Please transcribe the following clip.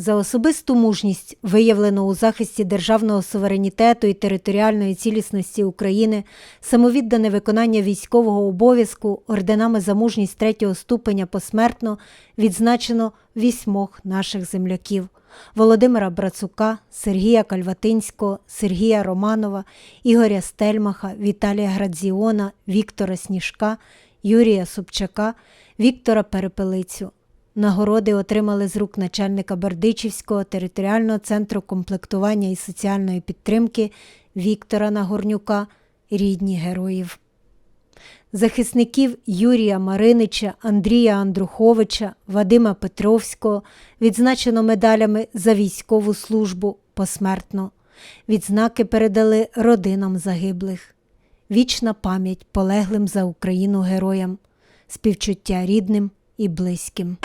За особисту мужність, виявлену у захисті державного суверенітету і територіальної цілісності України, самовіддане виконання військового обов'язку орденами за мужність третього ступеня посмертно відзначено вісьмох наших земляків. Володимира Брацука, Сергія Кальватинського, Сергія Романова, Ігоря Стельмаха, Віталія Градзіона, Віктора Сніжка, Юрія Собчака, Віктора Перепелицю. Нагороди отримали з рук начальника Бердичівського територіального центру комплектування і соціальної підтримки Віктора Нагорнюка, рідні героїв. Захисників Юрія Маринича, Андрія Андруховича, Вадима Петровського відзначено медалями за військову службу посмертно. Відзнаки передали родинам загиблих. Вічна пам'ять полеглим за Україну героям, співчуття рідним і близьким.